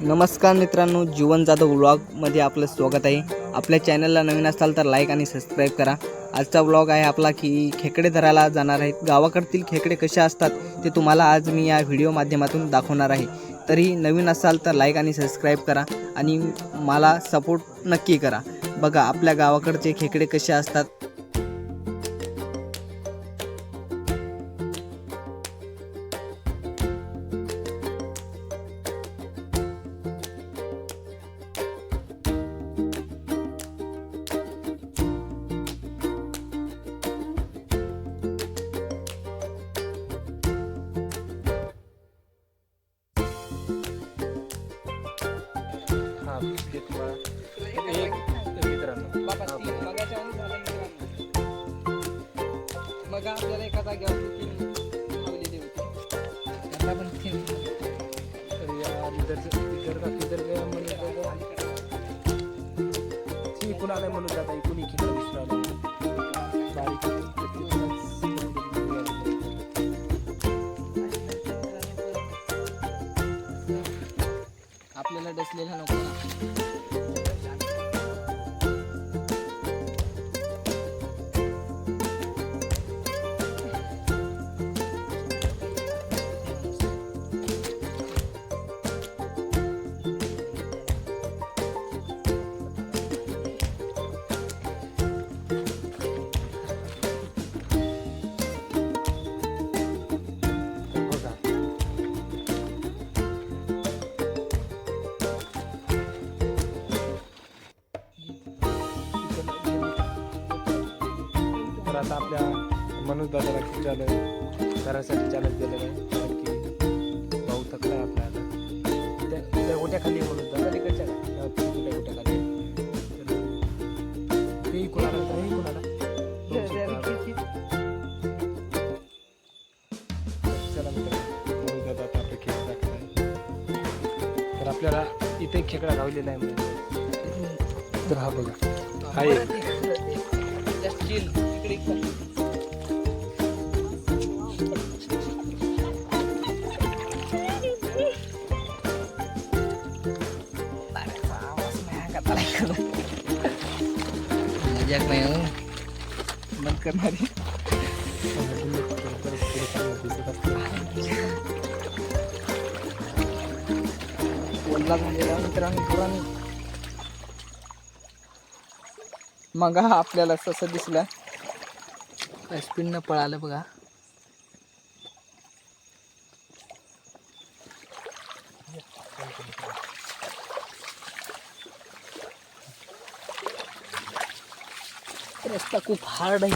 नमस्कार मित्रांनो जीवन जाधव व्लॉगमध्ये आपलं स्वागत आहे. आपल्या चॅनलला नवीन असाल तर लाईक आणि सबस्क्राईब करा. आजचा व्लॉग आहे आपला की खेकडे धरायला जाणार आहेत गावाकडतील खेकडे कसे असतात ते तुम्हाला आज मी या व्हिडिओ माध्यमातून दाखवणार आहे. तरी नवीन असाल तर लाईक आणि सबस्क्राईब करा आणि मला सपोर्ट नक्की करा. बघा आपल्या गावाकडचे खेकडे कसे असतात हा एक मित्रांनो मग आपल्याला एका जागेवर होती पण थीम तर या काय म्हणून ती इकून आलाय म्हणून जाता इकून इकडे दिसून बारीक आपल्याला डसलेला नको. ना तर आता आपल्या मनोज दादाला खूप झालं. घरासाठी चालत गेलेलं आहे. कारण की भाऊ थकला आहे आपला आता. त्या त्या गोट्याखाली आहे मनोज दादा. तिकडच्या गोट्याखाली आहे. ते. चला मनोज दादा आता आपले खेळ आहे. तर आपल्याला इथे खेकडा लावलेला आहे तर हा बघा. हा एक. Just chill. इकडे इकडे. पाण्याचा आवाज नाही ऐकत आला इकडं. मजाक नाही हो बंद करणारी वल्ला झालेला मित्रांनो काय स्पीडनं पळालं बघा. रस्ता खूब हार्ड है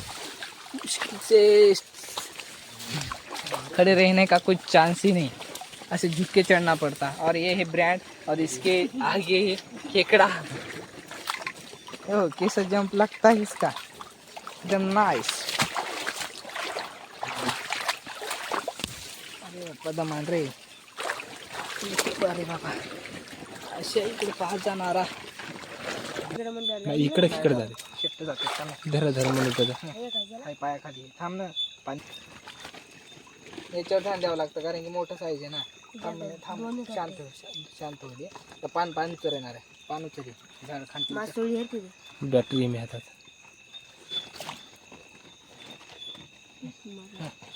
खड़े रहने का कुछ चांस ही नहीं. ऐसे झुक के चढ़ना पड़ता. और ये है ब्रांड और इसके आगे है केकड़ा ओ हो, कैसा जंप लगता है इसका एकदम नाइस अरे बाप्पा दमान रे अरे बाबा अशा इकडे पाहत जाणारा इकडे इकडे झाले शिफ्ट जाते चला धरा धरा म्हणून हाय पायाखाली थांब ना पाणी याच्यावर ध्यान द्यावं लागतं कारण की मोठं साईज आहे ना थांब थांब शांत हो, शांत होऊ दे तर पान पान उचर येणार आहे पान उचरी झाड खांटी बॅटरी मी हातात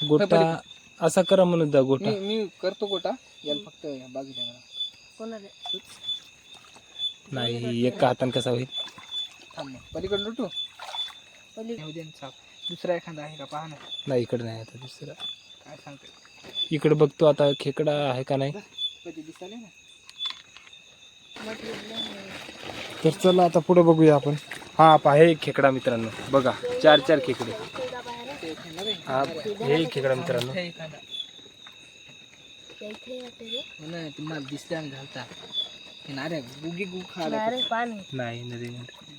गोटा असा करा म्हणून दा गोटा. मी मी करतो गोटा. याला फक्त बाजूला मला नाही एका हाताने कसा होईल? थांब मग. पलीकडे लुटू. येऊ दे ना साप. दुसरा एखादा आहे का? पाहा ना. नाही इकडे नाही आता दुसरा. काय सांगते इकडे बघतो आता खेकडा आहे का नाही. कधी दिसाले ना तर चला आता पुढे बघूया आपण. हा पहा हे एक खेकडा मित्रांनो. बघा चार चार खेकडे. हा हे खेकडा मित्रांनो. दिसते आणि घालता नारे गुगी गु खाला नाही नदी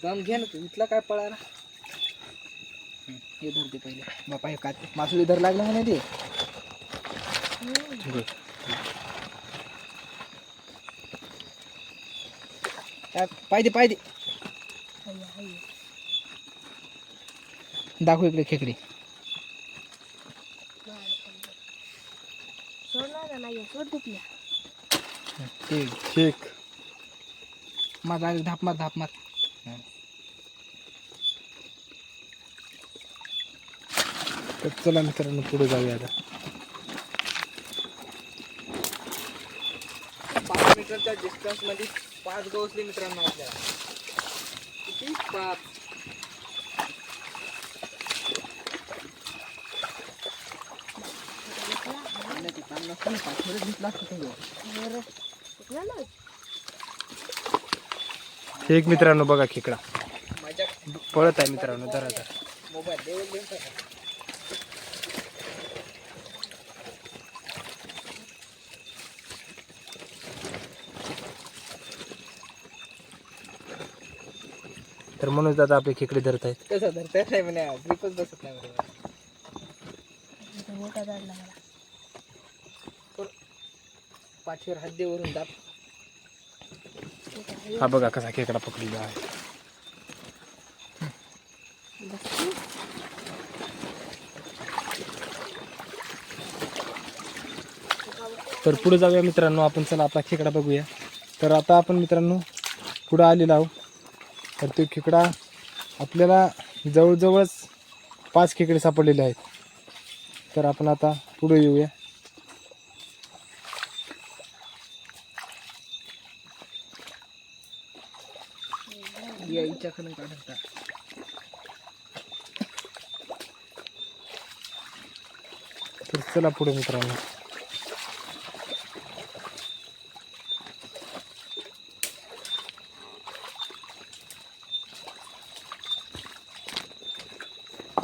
जाऊन घे ना तू इथला काय पळाला हं, हे धरते पहिले. बापा हे काय मासुळी धर लागला ते. पाहिजे पाहिजे दाखव इकडे खेकडी. सोडणार नाही सोड ते ठीक माझा धाप मार धाप मार. तर चला मित्रांनो पुढे जाऊया आता. पाच मीटरच्या डिस्टन्समध्ये पाच गवसले मित्रांनो आपल्याला. किती? पाच. एक मित्रांनो बघा खेकडा. पळत आहे मित्रांनो जरा जरा. तर म्हणून दादा आपले खेकडे धरत आहेत. कसं धरता नाही म्हणे ग्रिपच बसत नाही बरोबर पाठीवर हद्दीवरून दाब. हा बघा कसा खेकडा पकडलेला आहे. तर पुढे जाऊया मित्रांनो आपण चला आपला खेकडा बघूया. तर आता आपण मित्रांनो पुढं आलेलो आहोत. तर तो खेकडा आपल्याला जवळजवळच पाच खेकडे सापडलेले आहेत. तर आपण आता पुढे येऊया. याच्याकडे काढता तर चला पुढे मित्रांनो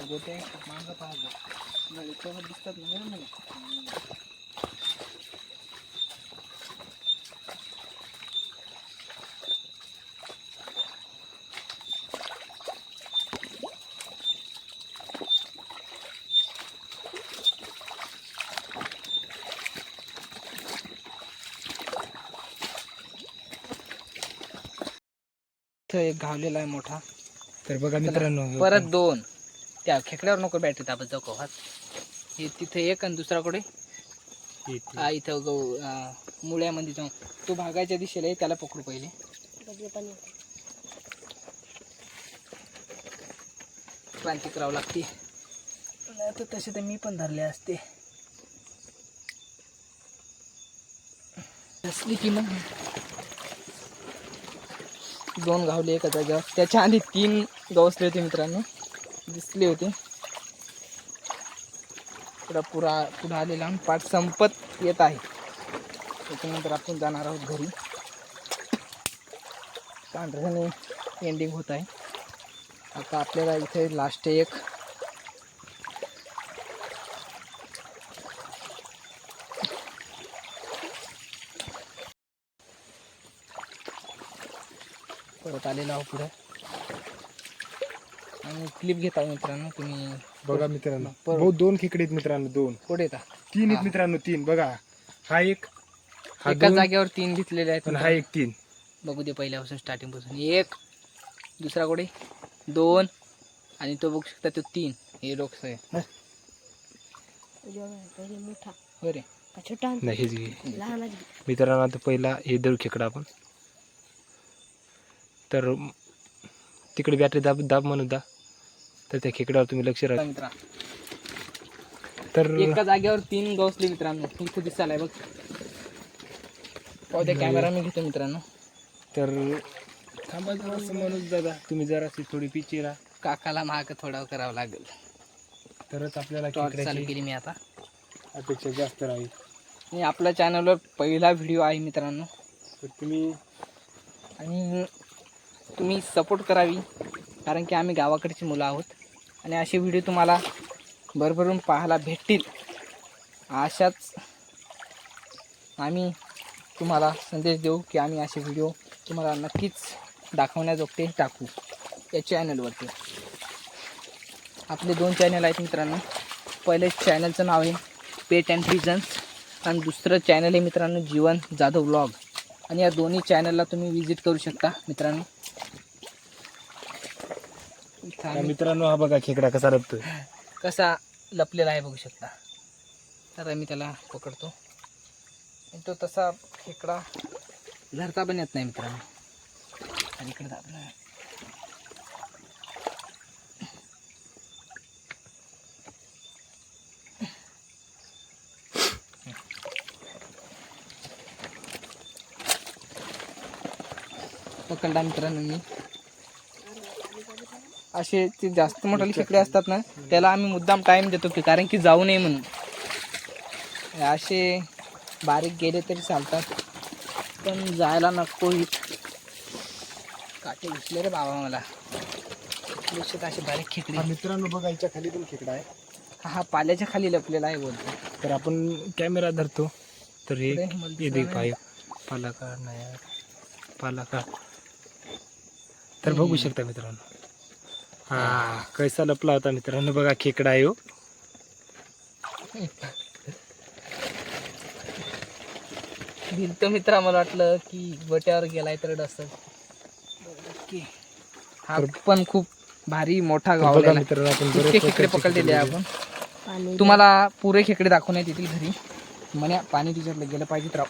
गोटे मागं पाहतो गळीसोबत दिसतात ना इथं एक घावलेला आहे मोठा. तर बघा मित्रांनो परत दोन. त्या खेकड्यावर नको बॅटरी तापत जाऊ हे तिथे एक आणि दुसराकडे हा इथं. गौ मुळ्यामध्ये जाऊन. तो भागाच्या दिशेला आहे त्याला पकडू पहिले. क्रांती करावं लागते. तर तसे तर मी पण धरले असते. असली की मग? दोन गावले एका जागेवर. त्याच्या आधी तीन गवसले होते मित्रांनो. दिसले होते. पुढं पुरा पुढं आलेला पाठ संपत येत आहे. त्याच्यानंतर आपण जाणार आहोत घरी. पांढऱ्याने एंडिंग होत आहे. आता आपल्याला इथे लास्ट एक परत आलेलो आहो पुढे. आणि क्लिप घेता मित्रांनो तुम्ही बघा मित्रांनो. भाऊ दोन खेकडे आहेत मित्रांनो दोन. पुढे येता. तीन हा. आहेत मित्रांनो तीन. बघा हा एक हा एका दोन जागेवर तीन घेतलेले आहेत पण हा एक तीन. बघू दे पहिल्यापासून स्टार्टिंगपासून. एक दुसरा कुठे दोन आणि तो बघू शकता तो तीन. हे लोक आहे मोठा बरे का छोटा. नाही हेच घे. लहानच. मित्रांनो आता पहिला हे दळू खेकडा आपण. तर तिकडे बॅटरी दाब दाब म्हणून दा. तर त्या खेकड्यावर तुम्ही लक्ष राहा. मित्रा. तर एका जागेवर तीन गवसले मित्रांनो. इथे दिसायलाय बघ. पाहू द्या कॅमेरा मी घेतो मित्रांनो. तर थांबा जरा म्हणून दादा. तुम्ही जराशी थोडी पिची राहा. काकाला महाग थोडा करावं लागेल. तरच आपल्याला टॉर्च चालू केली मी आता. अपेक्षा जास्त राहील. आणि आपल्या चॅनलवर पहिला व्हिडिओ आहे मित्रांनो. तर तुम्ही आणि तुम्ही सपोर्ट करावी कारण की आम्ही गावाकडची मुलं आहोत. आणि असे व्हिडिओ तुम्हाला भरभरून पाहायला भेटतील. अशाच आम्ही तुम्हाला संदेश देऊ की आम्ही असे व्हिडिओ तुम्हाला नक्कीच दाखवण्याजोगते टाकू या चॅनलवरती आपले दोन चॅनल आहेत मित्रांनो. पहिले चॅनलचं नाव आहे पेट अँड रिझन्स आणि दुसरं चॅनल आहे मित्रांनो जीवन जाधव व्लॉग आणि या दोन्ही चॅनलला तुम्ही विजिट करू शकता मित्रांनो. मित्रांनो हा बघा खेकडा कसा रपतोय कसा लपलेला आहे बघू शकता. तर मी त्याला पकडतो. आणि तो तसा खेकडा धरता पण येत नाही मित्रांनो. इकडे दाबलं. पकडला मित्रांनो मी. असे ते जास्त मोठाले खेकडे असतात ना त्याला आम्ही मुद्दाम टाइम देतो की कारण की जाऊ नये म्हणून. असे बारीक गेले तरी चालतात. पण जायला नको काटे घुसले रे बाबा मला. असे बारीक खेकडे. मित्रांनो बघा याच्या खाली पण खेकडा आहे. हा हा पाल्याच्या खाली लपलेला आहे बोलतो. तर आपण कॅमेरा धरतो. तर हे नाही पालाकार तर बघू शकता मित्रांनो. हा. कैसा लपला होता मित्रांनो बघा खेकडा आहे हो. दिलतो मित्रा मला वाटलं की गोट्यावर गेलाय तर डसत हा पण खूप भारी मोठा गाव खेकडे पकडलेले आपण. तुम्हाला पुरे खेकडे दाखवण्यात येतील घरी. म्हणे पाणी तिच्यातलं गेलं पाहिजे तर.